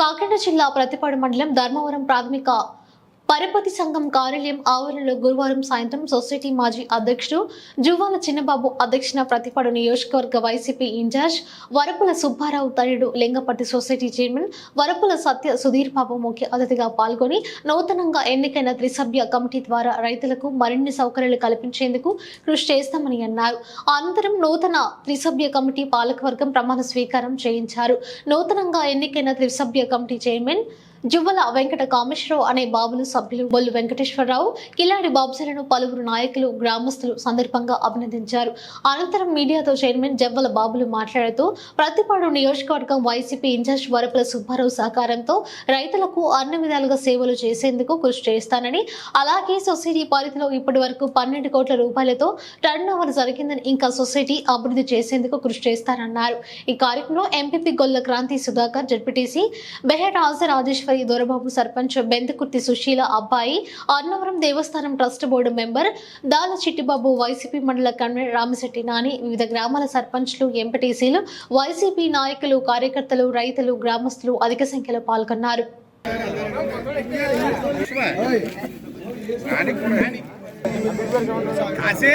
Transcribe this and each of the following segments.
కాకినాడ జిల్లా ప్రతిపాడు మండలం ధర్మవరం ప్రాథమిక పరపతి సంఘం కార్యాలయం ఆవరణలో గురువారం సాయంత్రం సొసైటీ మాజీ అధ్యక్షుడు జువ్వాల చిన్నబాబు అధ్యక్షన ప్రతిపాడు నియోజకవర్గ వైసీపీ ఇన్ఛార్జ్ వరపుల సుబ్బారావు తనయుడు లింగపట్టి సొసైటీ చైర్మన్ వరపుల సత్య సుధీర్ బాబు ముఖ్య అతిథిగా పాల్గొని నూతనంగా ఎన్నికైన త్రిసభ్య కమిటీ ద్వారా రైతులకు మరిన్ని సౌకర్యాలు కల్పించేందుకు కృషి చేస్తామని అన్నారు. అనంతరం నూతన త్రిసభ్య కమిటీ పాలకవర్గం ప్రమాణ స్వీకారం చేయించారు. నూతనంగా ఎన్నికైన త్రిసభ్య కమిటీ చైర్మన్ జువ్వల వెంకట కామేశ్వరరావు అనే బాబులు సభ్యులు బొల్లు వెంకటేశ్వరరావు కిలాడి బాబుసలను పలువురు నాయకులు గ్రామస్తులు సందర్భంగా అభినందించారు. అనంతరం మీడియాతో చైర్మన్ జవ్వల బాబులు మాట్లాడుతూ ప్రతిపాడు నియోజకవర్గం వైసీపీ ఇన్ఛార్జ్ వరపుల సుబ్బారావు సహకారంతో రైతులకు అన్ని విధాలుగా సేవలు చేసేందుకు కృషి చేస్తానని అలాగే సొసైటీ పరిధిలో ఇప్పటి వరకు పన్నెండు కోట్ల రూపాయలతో టర్న్ ఓవర్ జరిగిందని ఇంకా సొసైటీ అభివృద్ధి చేసేందుకు కృషి చేస్తారన్నారు ఈ కార్యక్రమంలో ఎంపీపీ గొల్ల క్రాంతి సుధాకర్ జడ్పీటీసీ బెహెడ్ ఆజర్ రాజేశ్వర్ దొరబాబు సర్పంచ్ బెందకుర్తి సుశీల అబ్బాయి అన్నవరం దేవస్థానం trust board member Dala Chittibabu YCP మండల కన్వీనర్ రామశెట్టి నాని వివిధ గ్రామాల సర్పంచ్లు ఎంపీటీసీలు వైసీపీ నాయకులు కార్యకర్తలు రైతులు గ్రామస్తులు అధిక సంఖ్యలో పాల్గొన్నారు. కాసే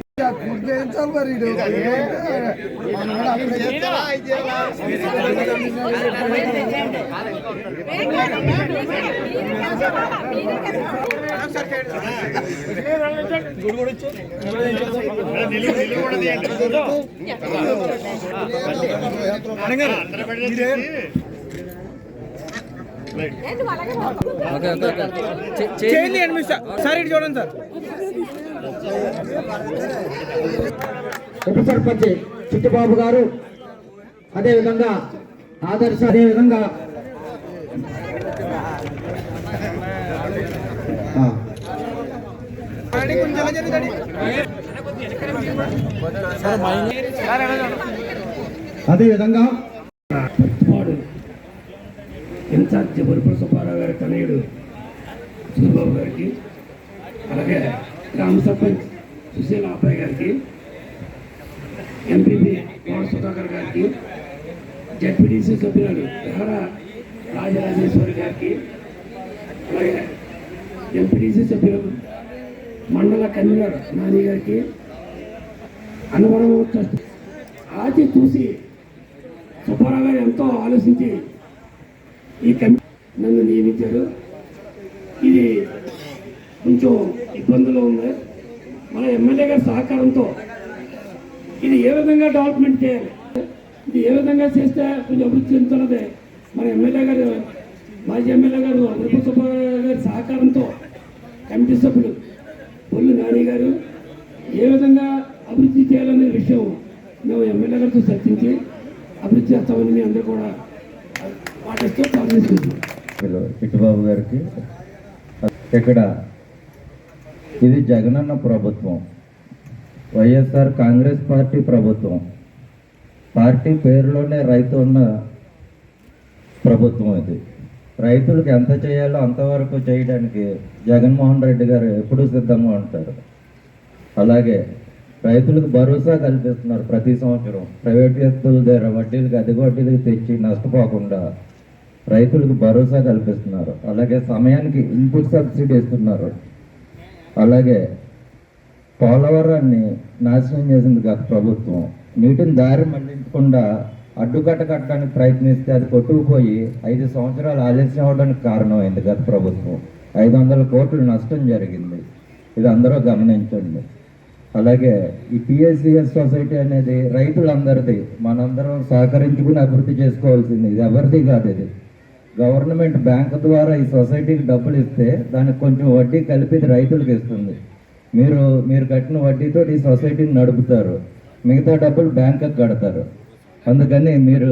ఓకే అదే విధంగా చేయండి అండి సార్ సార్ ఇటు చూడండి సార్. ఉప సర్పంచ్ చిట్టిబాబు గారు అదేవిధంగా ఆదర్శ అదేవిధంగా అదేవిధంగా వాడు ఇన్ఛార్జ్ బొరుపుల సుబ్బారావు గారి తనయుడు సూరిబాబు గారికి అలాగే గ్రామ సర్పంచ్ సుశీల అబ్బాయి గారికి ఎంపీపీ పవన్ సుధాకర్ గారికి జడ్పీటీసీ సభ్యురాలు ఎహరా రాజరాజేశ్వరి గారికి అలాగే ఎంపీటీసీ సభ్యులు మండల కన్వీనర్ నాని గారికి అనువరం ట్రస్ట్ ఆచి చూసి సుబ్బారావు గారు ఎంతో ఆలోచించి ఈ కమిటీ నన్ను నియమించారు. ఇది కొంచెం ఇబ్బందులు ఉంది. మన ఎమ్మెల్యే గారి సహకారంతో ఇది ఏ విధంగా డెవలప్మెంట్ చేయాలి? ఇది ఏ విధంగా చేస్తే కొంచెం అభివృద్ధి చెందుతున్నది? మన ఎమ్మెల్యే గారు మాజీ ఎమ్మెల్యే గారు అమృత గారి సహకారంతో కమిటీ సభ్యులు పొల్లు నాని గారు ఏ విధంగా అభివృద్ధి చేయాలనే విషయం మేము ఎమ్మెల్యే గారితో చర్చించి అభివృద్ధి చేస్తామని మీ అందరూ కూడా పాటిస్తూ ప్రారంభిస్తున్నాం చిట్టుబాబు గారికి. ఇక్కడ ఇది జగనన్న ప్రభుత్వం. వైఎస్ఆర్ కాంగ్రెస్ పార్టీ ప్రభుత్వం. పార్టీ పేరులోనే రైతు ఉన్న ప్రభుత్వం ఇది. రైతులకు ఎంత చేయాలో అంతవరకు చేయడానికి జగన్మోహన్ రెడ్డి గారు ఎప్పుడూ సిద్ధంగా ఉంటారు. అలాగే రైతులకు భరోసా కల్పిస్తున్నారు ప్రతి సంవత్సరం. ప్రైవేట్ వ్యక్తుల దగ్గర వడ్డీలకు అధిక వడ్డీలకు తెచ్చి నష్టపోకుండా రైతులకు భరోసా కల్పిస్తున్నారు. అలాగే సమయానికి ఇన్పుట్ సబ్సిడీ ఇస్తున్నారు. అలాగే పోలవరాన్ని నాశనం చేసింది గత ప్రభుత్వం. నీటిని దారి మళ్ళించకుండా అడ్డుకట్ట కట్టడానికి ప్రయత్నిస్తే అది కొట్టుకుపోయి ఐదు సంవత్సరాలు ఆలస్యం అవడానికి కారణమైంది గత ప్రభుత్వం. ఐదు వందల కోట్లు నష్టం జరిగింది. ఇది అందరూ గమనించండి. అలాగే ఈ పిఎస్సిఎస్ సొసైటీ అనేది రైతులందరిది. మనందరం సహకరించుకుని అభివృద్ధి చేసుకోవాల్సింది. ఇది ఎవరిది కాదు ఇది. గవర్నమెంట్ బ్యాంకు ద్వారా ఈ సొసైటీకి డబ్బులు ఇస్తే దానికి కొంచెం వడ్డీ కలిపి రైతులకు ఇస్తుంది. మీరు మీరు కట్టిన వడ్డీతో ఈ సొసైటీని నడుపుతారు. మిగతా డబ్బులు బ్యాంకుకి కడతారు. అందుకని మీరు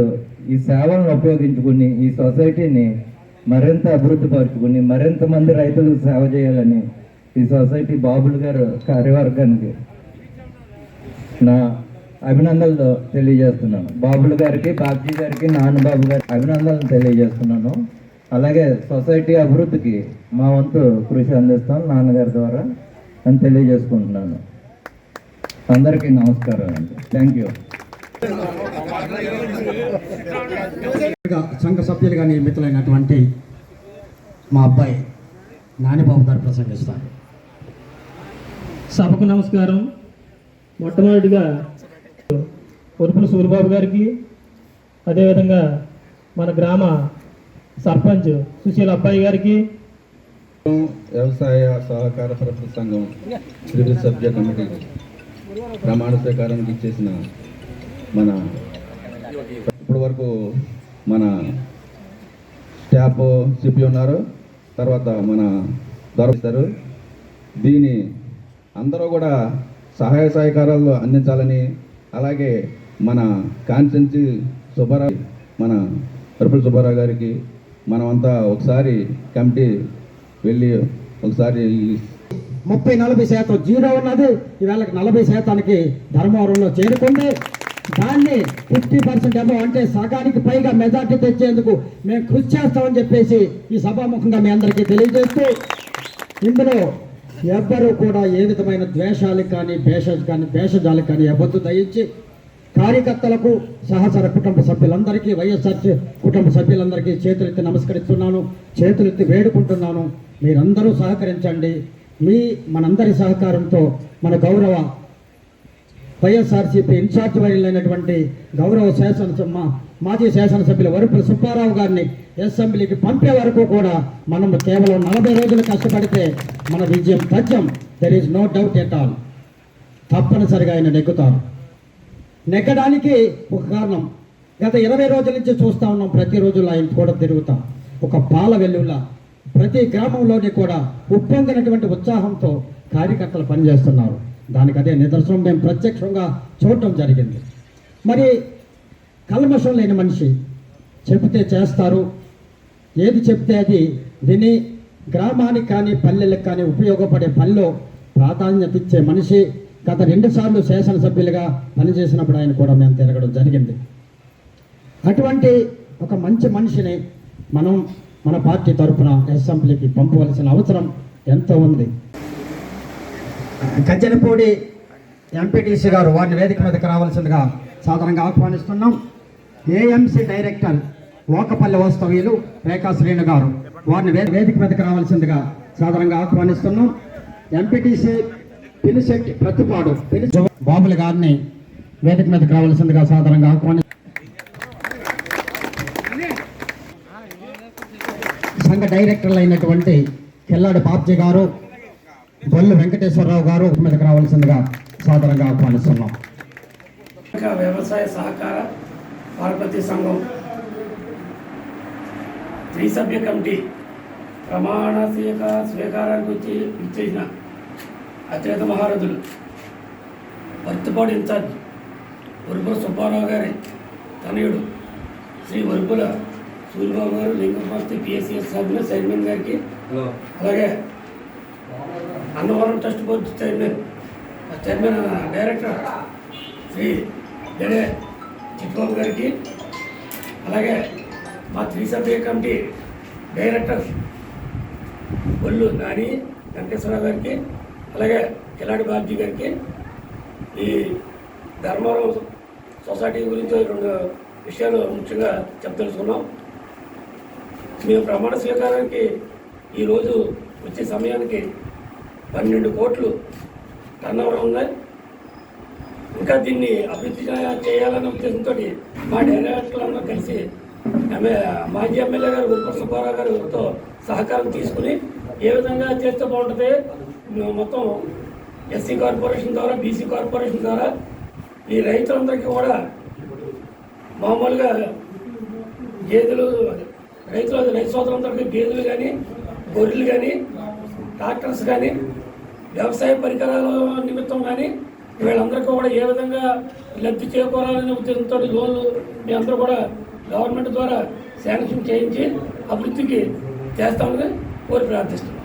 ఈ సేవలను ఉపయోగించుకుని ఈ సొసైటీని మరింత అభివృద్ధి పరుచుకుని మరింత మంది రైతులకు సేవ చేయాలని ఈ సొసైటీ బాబుల్ గారు కార్యవర్గానికి నా అభినందనలు తెలియజేస్తున్నాను. బాబులు గారికి బాబ్జీ గారికి నాన్నబాబు గారికి అభినందనలు తెలియజేస్తున్నాను. అలాగే సొసైటీ అభివృద్ధికి మా వంతు కృషి అందిస్తాం నాన్నగారి ద్వారా అని తెలియజేసుకుంటున్నాను. అందరికీ నమస్కారం అండి. థ్యాంక్ యూ సంఘ సభ్యులుగా నియమితులైనటువంటి మా అబ్బాయి నానిబాబు గారు ప్రసంగిస్తారు. సభకు నమస్కారం. మొట్టమొదటిగా ఉరుపుల సూరిబాబు గారికి అదేవిధంగా మన గ్రామ సర్పంచ్ సుశీల్ అబ్బాయి గారికి వ్యవసాయ సహకార సరఫరా సంఘం త్రిపుర సభ్య కమిటీ ప్రమాణ స్వీకారానికి ఇచ్చేసిన మన ఇప్పటి వరకు మన స్టాఫ్ సిపి ఉన్నారు. తర్వాత మన దొరకిస్తారు దీని అందరూ కూడా సహాయ సహకారాలు అందించాలని అలాగే మన కాన్స్టెన్సీ సుబ్బారావు మన తిరుపతి సుబ్బారావు గారికి మనమంతా ఒకసారి కమిటీ వెళ్ళి ఒకసారి ముప్పై నలభై శాతం జీరో ఉన్నది. ఈవేళ నలభై శాతానికి ధర్మవరంలో చేరుకుంది. దాన్ని ఫిఫ్టీ పర్సెంట్ అబో అంటే సగానికి పైగా మెజార్టీ తెచ్చేందుకు మేము కృషి చేస్తామని చెప్పేసి ఈ సభాముఖంగా మీ అందరికీ తెలియజేస్తూ ఇందులో ఎవ్వరూ కూడా ఏ విధమైన ద్వేషాలకు కానీ భేష కానీ భేషజాలకు కానీ ఎవరు దయించి కార్యకర్తలకు సహచర కుటుంబ సభ్యులందరికీ వైఎస్ఆర్ కుటుంబ సభ్యులందరికీ చేతులెత్తి నమస్కరిస్తున్నాను చేతులెత్తి వేడుకుంటున్నాను. మీరందరూ సహకరించండి. మీ మనందరి సహకారంతో మన గౌరవ వైఎస్ఆర్సీపీ ఇన్ఛార్జ్ వైరైనటువంటి గౌరవ శాసనసభ మాజీ శాసనసభ్యులు వరుపుల సుబ్బారావు గారిని అసెంబ్లీకి పంపే వరకు కూడా మనం కేవలం నలభై రోజులు కష్టపడితే మన విజయం తథ్యం. There is no doubt at all తప్పనిసరిగా ఆయన నెగ్గుతారు. నెగ్గడానికి ఒక కారణం. గత ఇరవై రోజుల నుంచి చూస్తా ఉన్నాం ప్రతిరోజు ఆయన కూడా తిరుగుతాం. ఒక పాల వెల్లుల ప్రతి గ్రామంలోని కూడా ఉప్పొంగినటువంటి ఉత్సాహంతో కార్యకర్తలు పనిచేస్తున్నారు. దానికి అదే నిదర్శనం. మేము ప్రత్యక్షంగా చూడటం జరిగింది. మరి కల్మషం లేని మనిషి చెబితే చేస్తారు. ఏది చెప్తే అది విని గ్రామానికి కానీ పల్లెలకు కానీ ఉపయోగపడే పనిలో ప్రాధాన్యత ఇచ్చే మనిషి గత రెండుసార్లు శాసనసభ్యులుగా పనిచేసినప్పుడు ఆయన కూడా మేము తిరగడం జరిగింది. అటువంటి ఒక మంచి మనిషిని మనం మన పార్టీ తరఫున అసెంబ్లీకి పంపవలసిన అవసరం ఎంతో ఉంది. గజ్జనపూడి ఎంపీటీసీ గారు వారిని వేదిక మీదకి రావాల్సిందిగా సాధారణంగా ఆహ్వానిస్తున్నాం. ఏఎంసీ డైరెక్టర్ ఓకపల్లి వాస్తవ్యులు రేఖా శ్రీను గారు వారిని వేదిక మీదకి రావాల్సిందిగా సాధారణంగా ఆహ్వానిస్తున్నాం. ఎంపీటీసీ పిలిశెట్టి ప్రతిపాడు. బాబుల గారిని వేదిక మీదకి రావాల్సిందిగా సాధారణంగా ఆహ్వాని సంఘ డైరెక్టర్లు అయినటువంటి కెల్లాడి బాబ్జీ గారు బొల్లు వెంకటేశ్వరరావు గారు మీదకి రావాల్సిందిగా సాధారణంగా ఆహ్వానిస్తున్నాం. వ్యవసాయ సహకార పరపతి సంఘం త్రిసభ్య కమిటీ ప్రమాణ స్వీకార స్వీకారానికి వచ్చి ఇచ్చేసిన అత్యంత మహారథులు. వర్తిపాడు ఇన్ఛార్జ్ వరుపుల సుబ్బారావు గారి తనయుడు శ్రీ వరుపుల సూర్యబాబు గారు లింగపర్తి పిఎస్సిఎస్ సభ్యులు చైర్మన్ గారికి అలాగే Annavaram trust board chairman chairman director Shri Jade Chittubabu గారికి అలాగే మా త్రిసభ్య కమిటీ డైరెక్టర్ ఒళ్ళు నాని వెంకటేశ్వరరావు గారికి అలాగే కిలాడి బాబ్జీ గారికి ఈ ధర్మవరం సొసైటీ గురించి రెండు విషయాలు ముఖ్యంగా చెప్పదలుచుకున్నాం. మేము ప్రమాణ స్వీకారానికి ఈరోజు వచ్చే సమయానికి పన్నెండు కోట్లు టర్న్ ఉన్నాయి. ఇంకా దీన్ని అభివృద్ధి చేయాలనే ఉద్దేశంతో మా డైరెక్టర్లందరూ కలిసి మాజీ ఎమ్మెల్యే గారు గురుప సుబ్బారావు గారితో సహకారం తీసుకుని ఏ విధంగా చేస్తే బాగుంటుంది? మొత్తం ఎస్సీ కార్పొరేషన్ ద్వారా బీసీ కార్పొరేషన్ ద్వారా ఈ రైతులందరికీ కూడా మామూలుగా గేదెలు రైతులు రైతు సోదరులందరికీ గేదెలు కానీ గొర్రెలు కానీ ట్రాక్టర్స్ కానీ వ్యవసాయ పరికరాల నిమిత్తం కానీ వీళ్ళందరికీ కూడా ఏ విధంగా లబ్ధి చేకూరాలనే ఉద్దేశంతో లోన్లు మీ అందరూ కూడా గవర్నమెంట్ ద్వారా శాంక్షన్ చేయించి అభివృద్ధికి చేస్తామని కోరి ప్రార్థిస్తున్నాం.